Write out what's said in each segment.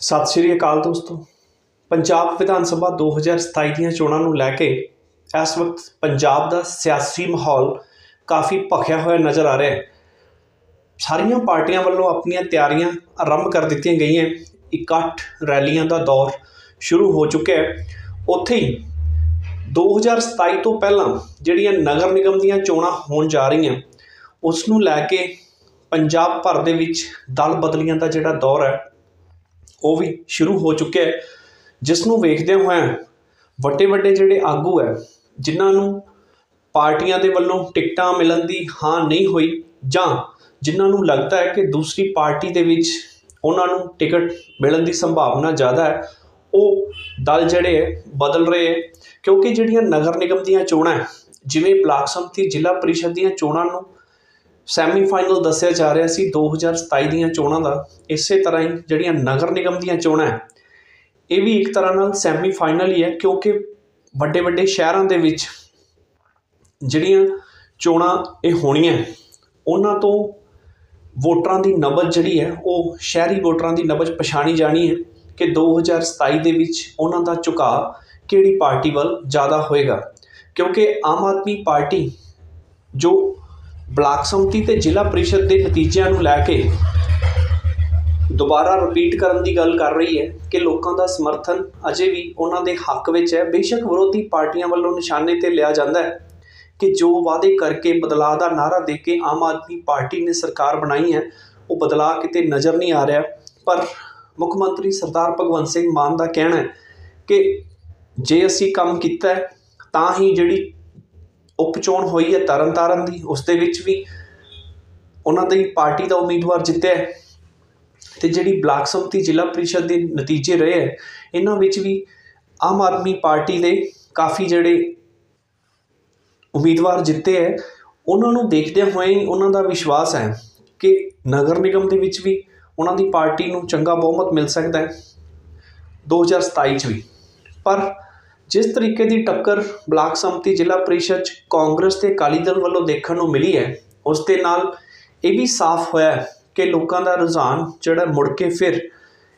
ਸਤਿ ਸ਼੍ਰੀ ਅਕਾਲ ਦੋਸਤੋ। ਪੰਜਾਬ ਵਿਧਾਨ ਸਭਾ 2027 ਦੀਆਂ ਚੋਣਾਂ ਨੂੰ ਲੈ ਕੇ ਇਸ ਵਕਤ ਪੰਜਾਬ ਦਾ ਸਿਆਸੀ ਮਾਹੌਲ ਕਾਫੀ ਭਖਿਆ ਹੋਇਆ ਨਜ਼ਰ ਆ ਰਿਹਾ ਹੈ। ਸਾਰੀਆਂ ਪਾਰਟੀਆਂ ਵੱਲੋਂ ਆਪਣੀਆਂ ਤਿਆਰੀਆਂ ਆਰੰਭ ਕਰ ਦਿੱਤੀਆਂ ਗਈਆਂ ਇਕੱਠ ਰੈਲੀਆਂ ਦਾ ਦੌਰ ਸ਼ੁਰੂ ਹੋ ਚੁੱਕਿਆ ਹੈ। ਉੱਥੇ ਹੀ 2027 ਤੋਂ ਪਹਿਲਾਂ ਜਿਹੜੀਆਂ ਨਗਰ ਨਿਗਮ ਦੀਆਂ ਚੋਣਾਂ ਹੋਣ ਜਾ ਰਹੀਆਂ ਉਸ ਨੂੰ ਲੈ ਕੇ ਪੰਜਾਬ ਭਰ ਦੇ ਵਿੱਚ ਦਲ ਬਦਲੀਆਂ ਦਾ ਜਿਹੜਾ ਦੌਰ ਹੈ ਉਹ ਵੀ ਸ਼ੁਰੂ ਹੋ ਚੁੱਕਿਆ ਹੈ। ਜਿਸ ਨੂੰ ਵੇਖਦੇ ਹੋਏ ਵੱਡੇ ਵੱਡੇ ਜਿਹੜੇ ਆਗੂ ਹੈ, ਜਿਨ੍ਹਾਂ ਨੂੰ ਪਾਰਟੀਆਂ ਦੇ ਵੱਲੋਂ ਟਿਕਟਾਂ ਮਿਲਣ ਦੀ ਹਾਂ ਨਹੀਂ ਹੋਈ ਜਾਂ ਜਿਨ੍ਹਾਂ ਨੂੰ ਲੱਗਦਾ ਹੈ ਕਿ ਦੂਸਰੀ ਪਾਰਟੀ ਦੇ ਵਿੱਚ ਉਹਨਾਂ ਨੂੰ ਟਿਕਟ ਮਿਲਣ ਦੀ ਸੰਭਾਵਨਾ ਜ਼ਿਆਦਾ ਹੈ, ਉਹ ਦਲ ਜਿਹੜੇ ਹੈ, ਬਦਲ ਰਹੇ ਹੈ। ਕਿਉਂਕਿ ਜਿਹੜੀਆਂ ਨਗਰ ਨਿਗਮ ਦੀਆਂ ਚੋਣਾਂ ਜਿਵੇਂ ਬਲਾਕ ਸੰਮਤੀ ਜ਼ਿਲ੍ਹਾ ਪਰਿਸ਼ਦ ਦੀਆਂ ਚੋਣਾਂ ਨੂੰ ਸੈਮੀਫਾਈਨਲ ਦੱਸਿਆ ਜਾ ਰਿਹਾ ਸੀ 2027 ਦੀਆਂ ਚੋਣਾਂ ਦਾ। ਇਸੇ ਤਰ੍ਹਾਂ ਹੀ ਜਿਹੜੀਆਂ ਨਗਰ ਨਿਗਮ ਦੀਆਂ ਚੋਣਾਂ ਹੈ, ਇਹ ਵੀ ਇੱਕ ਤਰ੍ਹਾਂ ਨਾਲ ਸੈਮੀਫਾਈਨਲ ਹੀ ਹੈ ਕਿਉਂਕਿ ਵੱਡੇ ਵੱਡੇ ਸ਼ਹਿਰਾਂ ਦੇ ਵਿੱਚ ਜਿਹੜੀਆਂ ਚੋਣਾਂ ਇਹ ਹੋਣੀਆਂ ਉਹਨਾਂ ਤੋਂ ਵੋਟਰਾਂ ਦੀ ਨਬਜ਼ ਜਿਹੜੀ ਹੈ, ਉਹ ਸ਼ਹਿਰੀ ਵੋਟਰਾਂ ਦੀ ਨਬਜ਼ ਪਛਾਣੀ ਜਾਣੀ ਹੈ ਕਿ 2027 ਦੇ ਵਿੱਚ ਉਹਨਾਂ ਦਾ ਝੁਕਾਅ ਕਿਹੜੀ ਪਾਰਟੀ ਵੱਲ ਜ਼ਿਆਦਾ ਹੋਏਗਾ। ਕਿਉਂਕਿ ਆਮ ਆਦਮੀ ਪਾਰਟੀ ਜੋ ਬਲਾਕ ਸੰਮਤੀ ਤੇ ਜ਼ਿਲ੍ਹਾ ਪਰਿਸ਼ਦ ਦੇ ਨਤੀਜਿਆਂ ਨੂੰ ਲੈ ਕੇ ਦੁਬਾਰਾ ਰਿਪੀਟ ਕਰਨ ਦੀ ਗੱਲ ਕਰ ਰਹੀ ਹੈ ਕਿ ਲੋਕਾਂ ਦਾ ਸਮਰਥਨ ਅਜੇ ਵੀ ਉਹਨਾਂ ਦੇ ਹੱਕ ਵਿੱਚ ਹੈ। ਬੇਸ਼ੱਕ ਵਿਰੋਧੀ ਪਾਰਟੀਆਂ ਵੱਲੋਂ ਨਿਸ਼ਾਨੇ ਤੇ ਲਿਆ ਜਾਂਦਾ ਹੈ ਕਿ ਜੋ ਵਾਅਦੇ ਕਰਕੇ ਬਦਲਾਅ ਦਾ ਨਾਰਾ ਦੇ ਕੇ ਆਮ ਆਦਮੀ ਪਾਰਟੀ ਨੇ ਸਰਕਾਰ ਬਣਾਈ ਹੈ, ਉਹ ਬਦਲਾਅ ਕਿਤੇ ਨਜ਼ਰ ਨਹੀਂ ਆ ਰਿਹਾ। ਪਰ ਮੁੱਖ ਮੰਤਰੀ ਸਰਦਾਰ ਭਗਵੰਤ ਸਿੰਘ ਮਾਨ ਦਾ ਕਹਿਣਾ ਹੈ ਕਿ ਜੇ ਅਸੀਂ ਕੰਮ ਕੀਤਾ ਤਾਂ ਹੀ ਜਿਹੜੀ ਉਪ ਚੋਣ ਹੋਈ ਹੈ ਤਰਨਤਾਰਨ ਦੀ, ਉਸ ਦੇ ਵਿੱਚ ਵੀ ਉਹਨਾਂ ਦੀ ਪਾਰਟੀ ਦਾ ਉਮੀਦਵਾਰ ਜਿੱਤਿਆ ਹੈ ਤੇ ਜਿਹੜੀ ਬਲਾਕ ਸੰਮਤੀ ਜ਼ਿਲ੍ਹਾ ਪਰਿਸ਼ਦ ਦੇ ਨਤੀਜੇ ਰਹੇ ਹੈ, ਇਹਨਾਂ ਵਿੱਚ ਵੀ ਆਮ ਆਦਮੀ ਪਾਰਟੀ ਦੇ ਕਾਫੀ ਜਿਹੜੇ ਉਮੀਦਵਾਰ ਜਿੱਤੇ ਹੈ, ਉਹਨਾਂ ਨੂੰ ਦੇਖਦੇ ਹੋਏ ਹੀ ਉਹਨਾਂ ਦਾ ਵਿਸ਼ਵਾਸ ਹੈ ਕਿ ਨਗਰ ਨਿਗਮ ਦੇ ਵਿੱਚ ਵੀ ਉਹਨਾਂ ਦੀ ਪਾਰਟੀ ਨੂੰ ਚੰਗਾ ਬਹੁਮਤ ਮਿਲ ਸਕਦਾ ਹੈ 2027 ਚ ਵੀ। ਪਰ ਜਿਸ ਤਰੀਕੇ ਦੀ ਟੱਕਰ ਬਲਾਕ ਸੰਮਤੀ ਜ਼ਿਲ੍ਹਾ ਪ੍ਰੀਸ਼ਦ 'ਚ ਕਾਂਗਰਸ ਤੇ ਅਕਾਲੀ ਦਲ ਵੱਲੋਂ ਦੇਖਣ ਨੂੰ ਮਿਲੀ ਹੈ, ਉਸ ਦੇ ਨਾਲ ਇਹ ਵੀ ਸਾਫ਼ ਹੋਇਆ ਕਿ ਲੋਕਾਂ ਦਾ ਰੁਝਾਨ ਜਿਹੜਾ ਮੁੜ ਕੇ ਫਿਰ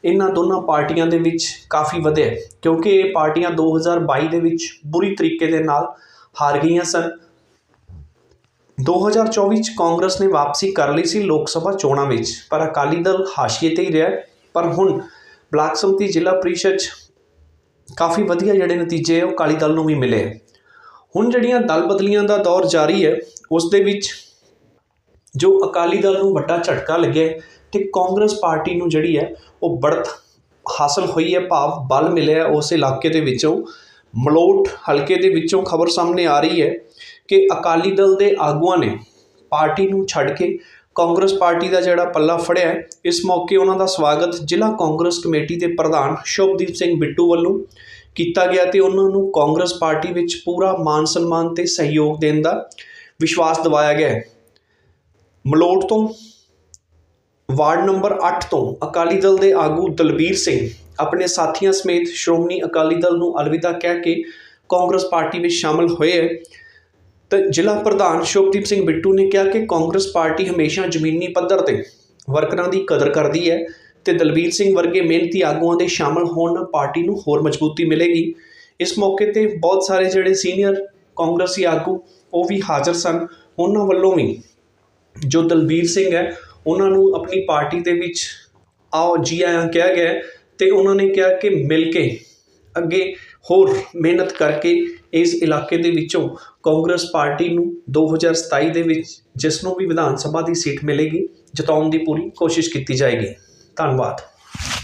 ਇਹਨਾਂ ਦੋਨਾਂ ਪਾਰਟੀਆਂ ਦੇ ਵਿੱਚ ਕਾਫੀ ਵਧਿਆ ਕਿਉਂਕਿ ਇਹ ਪਾਰਟੀਆਂ 2022 ਦੇ ਵਿੱਚ ਬੁਰੀ ਤਰੀਕੇ ਦੇ ਨਾਲ ਹਾਰ ਗਈਆਂ ਸਨ। 2024 ਚ ਕਾਂਗਰਸ ਨੇ ਵਾਪਸੀ ਕਰ ਲਈ ਸੀ ਲੋਕ ਸਭਾ ਚੋਣਾਂ ਵਿੱਚ, ਪਰ ਅਕਾਲੀ ਦਲ ਹਾਸ਼ੀਏ ਤੇ ਹੀ ਰਿਹਾ ਪਰ ਹੁਣ ਬਲਾਕ ਸੰਮਤੀ ਜ਼ਿਲ੍ਹਾ ਪ੍ਰੀਸ਼ਦ 'ਚ ਕਾਫੀ ਵਧੀਆ ਜਿਹੜੇ ਨਤੀਜੇ ਆ, ਉਹ ਅਕਾਲੀ ਦਲ ਨੂੰ ਵੀ ਮਿਲੇ ਹੈ। ਹੁਣ ਜਿਹੜੀਆਂ ਦਲ ਬਦਲੀਆਂ ਦਾ ਦੌਰ ਜਾਰੀ ਹੈ, ਉਸ ਦੇ ਵਿੱਚ ਜੋ ਅਕਾਲੀ ਦਲ ਨੂੰ ਵੱਡਾ ਝਟਕਾ ਲੱਗਿਆ ਹੈ ਤੇ ਕਾਂਗਰਸ ਪਾਰਟੀ ਨੂੰ ਜਿਹੜੀ ਹੈ, ਉਹ ਬੜਤ ਹਾਸਲ ਹੋਈ ਹੈ, ਭਾਵ ਬਲ ਮਿਲਿਆ ਉਸ ਇਲਾਕੇ ਦੇ ਵਿੱਚੋਂ ਮਲੋਟ ਹਲਕੇ ਦੇ ਵਿੱਚੋਂ ਖਬਰ ਸਾਹਮਣੇ ਆ ਰਹੀ ਹੈ ਕਿ ਅਕਾਲੀ ਦਲ ਦੇ ਆਗੂਆਂ ਨੇ ਪਾਰਟੀ ਨੂੰ ਛੱਡ ਕੇ ਕਾਂਗਰਸ ਪਾਰਟੀ ਦਾ ਜਿਹੜਾ ਪੱਲਾ ਫੜਿਆ ਇਸ ਮੌਕੇ ਉਹਨਾਂ ਦਾ ਸਵਾਗਤ ਜ਼ਿਲ੍ਹਾ ਕਾਂਗਰਸ ਕਮੇਟੀ ਦੇ ਪ੍ਰਧਾਨ ਸ਼ੁਭਦੀਪ ਸਿੰਘ ਬਿੱਟੂ ਵੱਲੋਂ ਕੀਤਾ ਗਿਆ ਤੇ ਉਹਨਾਂ ਨੂੰ ਕਾਂਗਰਸ ਪਾਰਟੀ ਵਿੱਚ ਪੂਰਾ ਮਾਨ ਸਨਮਾਨ ਤੇ ਸਹਿਯੋਗ ਦੇਣ ਦਾ ਵਿਸ਼ਵਾਸ ਦਿਵਾਇਆ ਗਿਆ ਮਲੋਟ ਤੋਂ ਵਾਰਡ ਨੰਬਰ 8 ਤੋਂ ਅਕਾਲੀ ਦਲ ਦੇ ਆਗੂ ਦਲਬੀਰ ਸਿੰਘ ਆਪਣੇ ਸਾਥੀਆਂ ਸਮੇਤ ਸ਼੍ਰੋਮਣੀ ਅਕਾਲੀ ਦਲ ਨੂੰ ਅਲਵਿਦਾ ਕਹਿ ਕੇ ਕਾਂਗਰਸ ਪਾਰਟੀ ਵਿੱਚ ਸ਼ਾਮਲ ਹੋਏ ਹੈ। ਤੇ ਜ਼ਿਲ੍ਹਾ ਪ੍ਰਧਾਨ ਸ਼ੁਭਦੀਪ ਸਿੰਘ ਬਿੱਟੂ ਨੇ ਕਿਹਾ ਕਿ ਕਾਂਗਰਸ ਪਾਰਟੀ ਹਮੇਸ਼ਾ ਜ਼ਮੀਨੀ ਪੱਧਰ ਤੇ ਵਰਕਰਾਂ ਦੀ ਕਦਰ ਕਰਦੀ ਹੈ ਤੇ ਦਲਬੀਰ ਸਿੰਘ ਵਰਗੇ ਮਿਹਨਤੀ ਆਗੂਆਂ ਦੇ ਸ਼ਾਮਲ ਹੋਣ ਨਾਲ ਪਾਰਟੀ ਨੂੰ ਹੋਰ ਮਜ਼ਬੂਤੀ ਮਿਲੇਗੀ। ਇਸ ਮੌਕੇ ਤੇ ਬਹੁਤ ਸਾਰੇ ਜਿਹੜੇ ਸੀਨੀਅਰ ਕਾਂਗਰਸੀ ਆਗੂ, ਉਹ ਵੀ ਹਾਜ਼ਰ ਸਨ। ਉਹਨਾਂ ਵੱਲੋਂ ਵੀ ਜੋ ਦਲਬੀਰ ਸਿੰਘ ਹੈ, ਉਹਨਾਂ ਨੂੰ ਆਪਣੀ ਪਾਰਟੀ ਦੇ ਵਿੱਚ ਆਓ ਜੀ ਆਇਆਂ ਕਿਹਾ ਗਿਆ ਹੈ ਤੇ ਉਹਨਾਂ ਨੇ ਕਿਹਾ ਕਿ ਮਿਲ ਕੇ ਅੱਗੇ ਹੋਰ ਮਿਹਨਤ ਕਰਕੇ ਇਸ ਇਲਾਕੇ ਦੇ ਵਿੱਚੋਂ ਕਾਂਗਰਸ ਪਾਰਟੀ ਨੂੰ 2027 ਦੇ ਵਿੱਚ ਜਿਸ ਨੂੰ ਵੀ ਵਿਧਾਨ ਸਭਾ ਦੀ ਸੀਟ ਮਿਲੇਗੀ, ਜਿਤਾਉਣ ਦੀ ਪੂਰੀ ਕੋਸ਼ਿਸ਼ ਕੀਤੀ ਜਾਏਗੀ। ਧੰਨਵਾਦ।